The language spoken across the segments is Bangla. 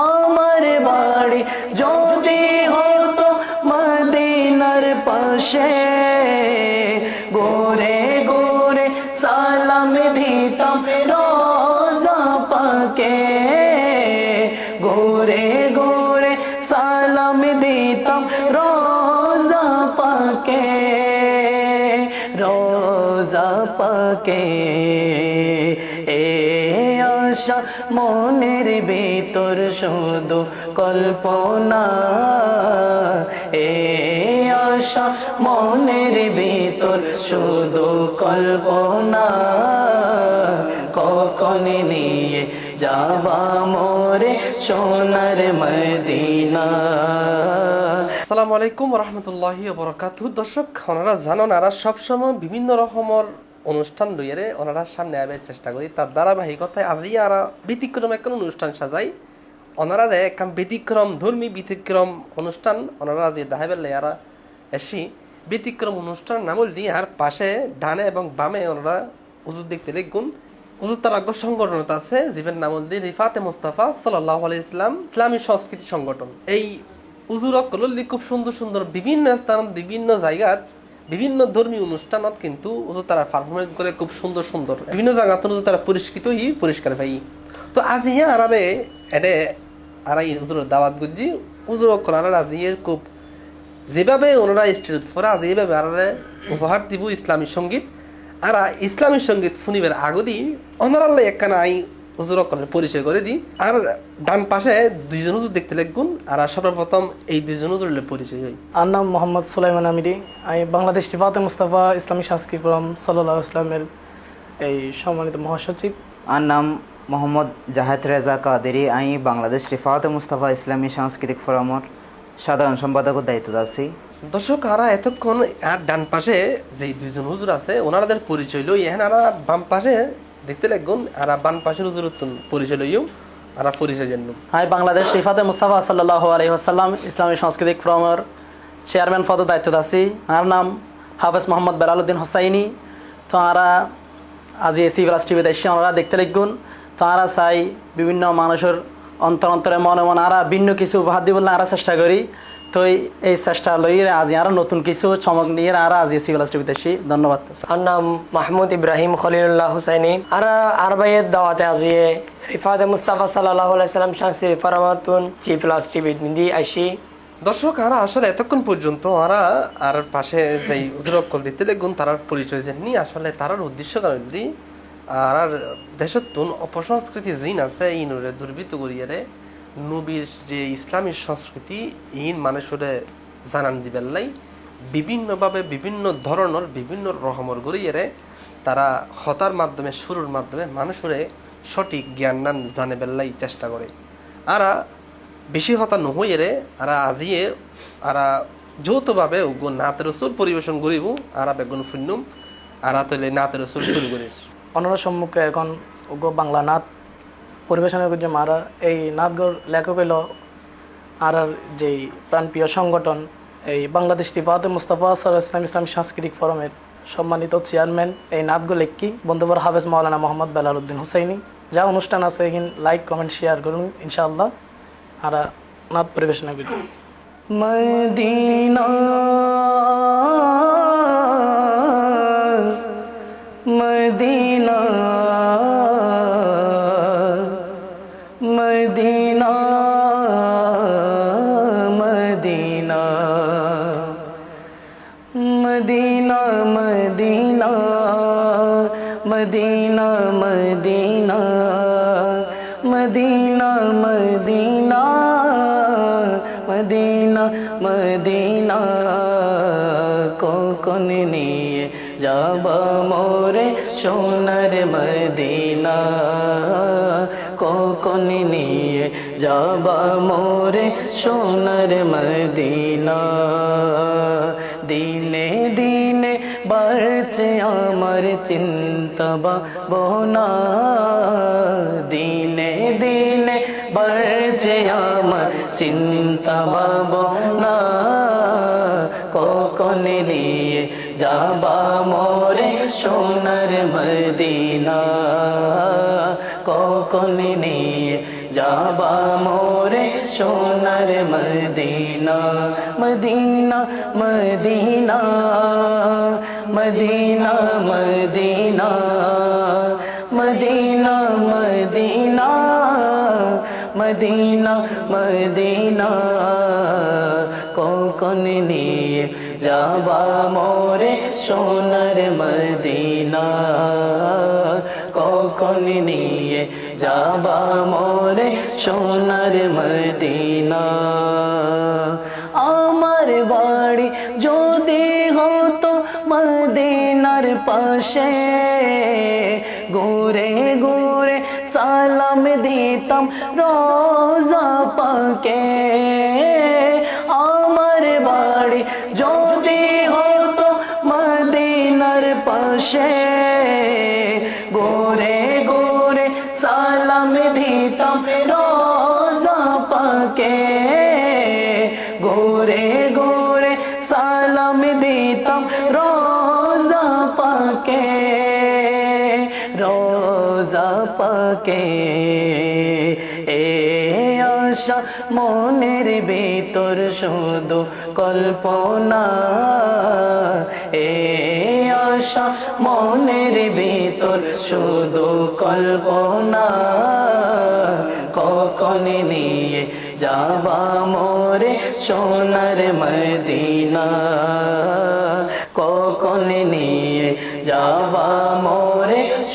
আমার বাড়ি যদি হতো মদিনার পাশে, গোরে গোরে সালাম দিতাম রোজা পাকে। গোরে গোরে সালাম দিতাম রোজা পাকে রোজা পাকে। আশা মনের ভিতর শুধু কল্পনা। এ আশা, মনের ভিতর শুধু কল্পনা। কখন নিয়ে যাবা মোরে সোনার মদিনা। আসসালামু আলাইকুম রহমতুল্লাহি বরকাতু দর্শক ওনারা জানেন আর সবসময় বিভিন্ন রকমের অনুষ্ঠান লইয়ারে ওনারা সামনে আবার চেষ্টা করি। তার ধারাবাহিকতায় আজি আর ব্যতিক্রম একটা অনুষ্ঠান সাজাই। ওনারা একটা ব্যতিক্রম, ধর্মী ব্যতিক্রম অনুষ্ঠান ওনারা আজি দেখাবেন আর এসি। ব্যতিক্রম অনুষ্ঠান নামল দিয়ে আর পাশে ডানে এবং বামে ওনারা উজুর দেখতে লিখুন, উজুর তার আগ্রহ সংগঠন আছে জীবের নামল দিয়ে রিফাতে মুস্তাফা সাল্লাহ আলি ইসলাম ইসলামী সংস্কৃতি সংগঠন। এই উজুরক খুব সুন্দর সুন্দর বিভিন্ন স্থান, বিভিন্ন জায়গাত বিভিন্ন ধর্মীয় অনুষ্ঠানত কিন্তু উজু তারা পারফরমেন্স করে খুব সুন্দর সুন্দর। বিভিন্ন জায়গাত উজু তারা পরিষ্কৃত ই পরিষ্কার পাই তো আজ ইয়া আরারে এডে আরাই উজুরের দাওয়াত গুজি উজুরক কলার আজ ইয়ে খুব যেভাবে ওনারা স্টেজ ফোরা আজ এইভাবে আরারে উপহার দিব ইসলামী সংগীত। আর ইসলামী সংগীত শুনিবার আগদি অনারাল্লাই একখানা আই হুজুরকলের পরিচয় করে দিই। আর ডান পাশে দুইজন হুজুর দেখতে লাগগুন আর সর্বপ্রথম এই দুইজন হুজুরের পরিচয় হই। আর নাম মোহাম্মদ সুলাইমান আমিরি। আমি বাংলাদেশ রিফাতে মুস্তাফা ইসলামী সংস্কৃতি ফোরাম সাল্লাহ ইসলামের এই সম্মানিত মহাসচিব। আর নাম মোহাম্মদ জাহেদ রেজা কাদেরি। আমি বাংলাদেশ রিফাত মুস্তাফা ইসলামী সাংস্কৃতিক ফোরামর সাধারণ সম্পাদকের দায়িত্ব আছি। দর্শক আরা এতক্ষণ আর ডান পাশে যে দুইজন হুজুর আছে ওনাদের পরিচয় লই এখন আর বাম পাশে দেখতে লাগুন আর বাম পাশের হুজুর পরিচয় লইও, আর পরিচয় জানুন আমি বাংলাদেশ রিফাতে মুস্তাফা সাল্লাহ আলহিহাসাল্লাম ইসলামী সাংস্কৃতিক ফোরামের চেয়ারম্যান পদ দায়িত্ব আছি আর নাম হাফেজ মোহাম্মদ বেলালুদ্দিন হোসাইনি। তো আরা আজি এসি রাজ টিভিতে এসে ওনারা দেখতে লিখুন তো আরা চাই বিভিন্ন মানুষের অন্তর অন্তরে মনে মনে আরা ভিন্ন কিছু উপহার দিব আরা চেষ্টা করি। তো এই- চেষ্টা লই আজি আরও নতুন কিছু চমক নিয়ে আরা আজি রাজ টিভিতে এসে ধন্যবাদ। আর নাম মাহমুদ ইব্রাহিম খলিলুল্লাহ হুসাইনি। আর আর ভাইয়ের দাওয়াতে আজিয়ে রিফাতে মুস্তাফা সাল্লাহ সাল্লাম শাংসি ফরামাতুন চিফ লাস টিভি মিন্দি আইসি। দর্শক আর আসলে এতক্ষণ পর্যন্ত ওরা আর পাশে যে উজরকল দিতে লেগুন তার পরিচয় জানি। আসলে তার উদ্দেশ্য কারণ দি আর আর অপসংস্কৃতি জিন আছে ইনুরে দুর্বৃত্ত করিয়ারে। নবীর যে ইসলামী সংস্কৃতি, ইন মানুষের জানান দিবেলাই বিভিন্নভাবে বিভিন্ন ধরনের, বিভিন্ন রকমের গড়িয়ারে তারা হতার মাধ্যমে শুরুর মাধ্যমে মানুষের সঠিক জ্ঞান নান জানে বেল্লাই চেষ্টা করে। আরা বেশি হতা নহইরে আর আজিয়ে, আর যৌথভাবে উগো নাতের রসুল পরিবেশন করিব, আর বেগুন ফুন্নুম, আর তৈলে নাতের রসুল শুরু করিস। অন্যান্য সম্মুখে এখন উগ্র বাংলা নাচ পরিবেশনা করছে মারা, এই নাচগর লেখক হইল আর আর যেই প্রাণপ্রিয় সংগঠন, এই বাংলাদেশ রিফাতে মুস্তাফা সর ইসলাম ইসলাম সাংস্কৃতিক ফোরামের সম্মানিত চেয়ারম্যান, এই নাচগো লেখকি বন্ধুবর হাফেজ মাওলানা মোহাম্মদ বেলাল উদ্দিন হুসাইনি। যা অনুষ্ঠান আছে এখানে লাইক কমেন্ট শেয়ার করুন, ইনশাআল্লাহ। আর নাচ পরিবেশনা করি Medina Medina Medina Medina Medina. কোকন নিয়ে যাব মোরে সোনার মদিনা? কোকন নিয়ে যাব মোরে সোনার মদিনা? দিনে দিনে বাড়ছে আমার চিন্তা বোনা দিনে দিনে বাড়ছে আমার চিন্তা ভাবনা কখন নিয়ে যাবা মোরে সোনার মদিনা। কখন নিয়ে যাবা মোরে সোনার Medina. Medina Medina. Medina Medina Medina Medina Medina Medina. কখন নিয়ে যাবা মোরে সোনার মদিনা? কখন নিয়ে যাবা মোরে সোনার মদিনা? পাশে ঘুরে ঘুরে সালাম দিতাম রোজা পাকে। পাকে। এ আশা মনের ভিতর শুধু কল্পনা। এ আশা মনের ভিতর শুধু কল্পনা। কখন নিয়ে যাবা মোরে সোনার মদিনা? কখন নিয়ে যাবা মোরে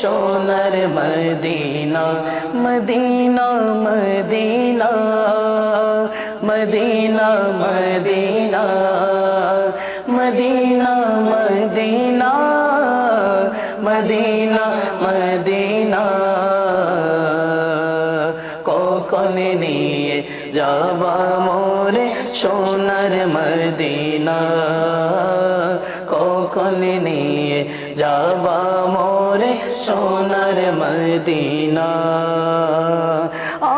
সোনার Medina Medina Medina Medina Medina Medina Medina Medina Medina. কখন নিয়ে যাবা মোরে সোনার মদিনা? কখন নিয়ে যাবা মোরে সোনার মদিনা।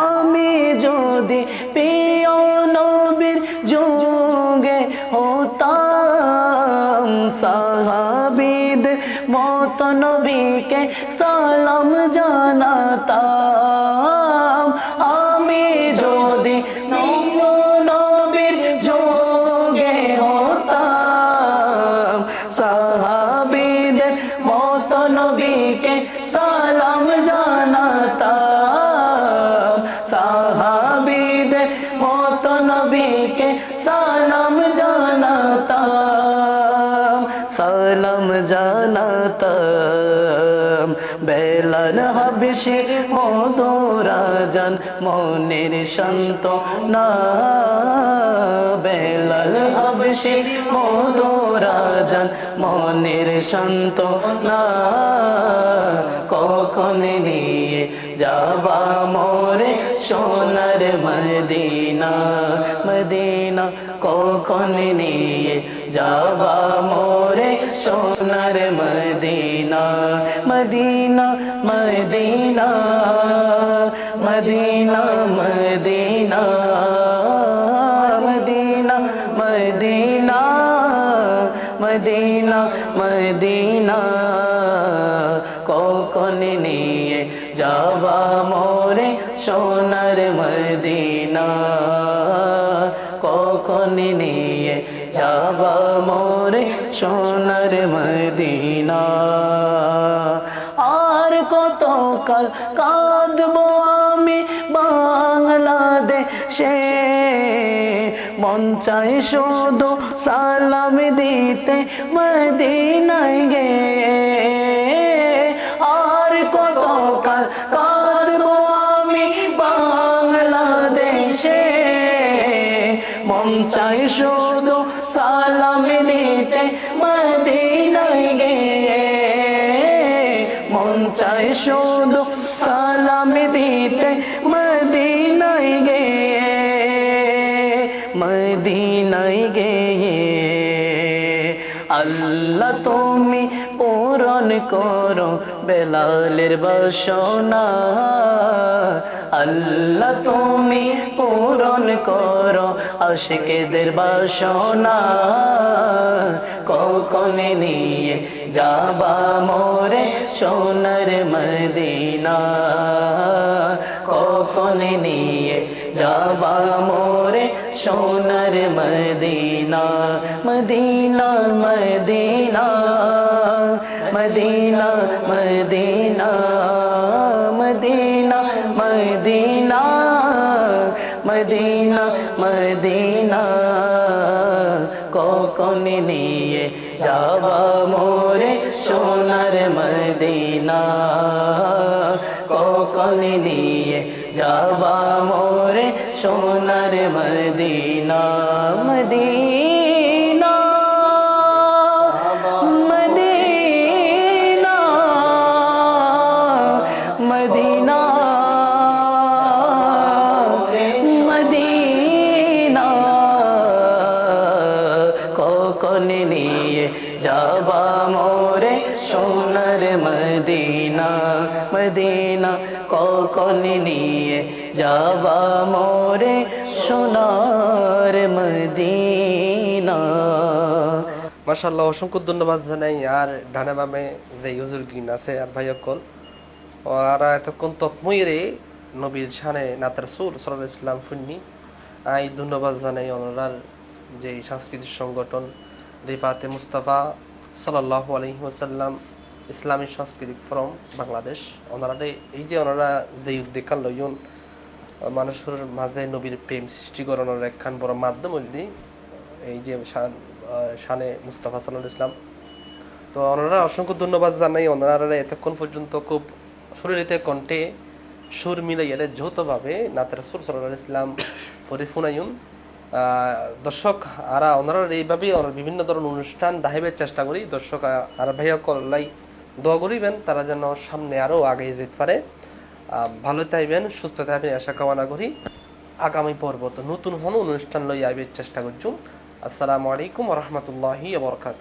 আমি যদি প্রিয় নবীর যুগে হতাম সাহাবিদ মত নবীকে সালাম জানাতাম। সালাম জানাতাম। সাহাবিদের মত নবীকে সালাম জানাতাম। সালাম জানাতাম। বেলাল হাবিসি মধুরাজান মনের শান্ত না হাবিসি মধুরাজান, মনের শান্ত না। কখন নিয়ে যাবা মোরে সোনার মদিনা মদিনা। কখন নিয়ে যাবা মোরে সোনার Medina Medina Medina Medina Medina. যাবা মোরে সোনার মদিনা। আর কত কাল কাঁদবো আমি বাংলাদেশে। মন চাই শুধু সালাম দিতে মদিনায় গে আর কত কাল কাঁদবো আমি বাংলাদেশে। মন চাই শুধু আল্লাহ তুমি পূরণ করো বেলালের বাসনা। আল্লাহ তুমি পূরণ করো আশিকেদের বাসনা। কখনে নিয়ে যাবা মোরে সোনার মদিনা? কখনে নিয়ে যাবা মোরে সোনার Medina Medina Medina Medina Medina Medina Medina Medina Medina কখন নিয়ে যাবা মোরে সোনার মদিনা কখন নিয়ে যাবা মোরে সোনার Medina Medina. Medina Medina. Medina. কখন নিয়ে যাবা মোরে সোনার মদিনা মদিনা। কখন নিয়ে যাবা মোরে সোনার মদিনা। মাশাল্লাহ অসংখ্য ধন্যবাদ জানাই আর ডানে বামে যে ইউজুর গিন আছে আর ভাই অকল। ওরা এতক্ষণ তৎময়রে নবীর শানে নাতার সুর সরাল ইসলাম ফুন্নি আই ধন্যবাদ জানাই ওনার যে সাংস্কৃতিক সংগঠন রিফাতে মুস্তাফা সাল্লাহ আলহি ওসাল্লাম ইসলামী সাংস্কৃতিক ফোরাম বাংলাদেশ। ওনারা এই যে ওনারা যে উদ্যোগ লইন মানুষের মাঝে নবীর প্রেম সৃষ্টিকরণের একখান বড় মাধ্যম হইলি এই যে শান- মুস্তাফা সাল্লাহ ইসলাম তো ওনারা অসংখ্য ধন্যবাদ জানাই। ওনারা এতক্ষণ পর্যন্ত খুব শরীরিতে কণ্ঠে সুর মিলাইয়ালে যৌথভাবে নাতের সুর সাল্লাহ ইসলাম ফরিফুনায়ুন দর্শক, আরা, ওনারা এইভাবেই বিভিন্ন ধরনের অনুষ্ঠান দাহিবের চেষ্টা করি। দর্শক আর ভাইয়া কল্লাই দোয়া করিবেন, তারা যেন সামনে আরও আগে যেতে পারে। ভালো থাকবেন, সুস্থ থাকবেন, আশা কামনা করি। আগামী পর্ব তো নতুন হন, অনুষ্ঠান লই আইবের চেষ্টা করছুম আসসালামু আলাইকুম রহমতুল্লাহি বরকাত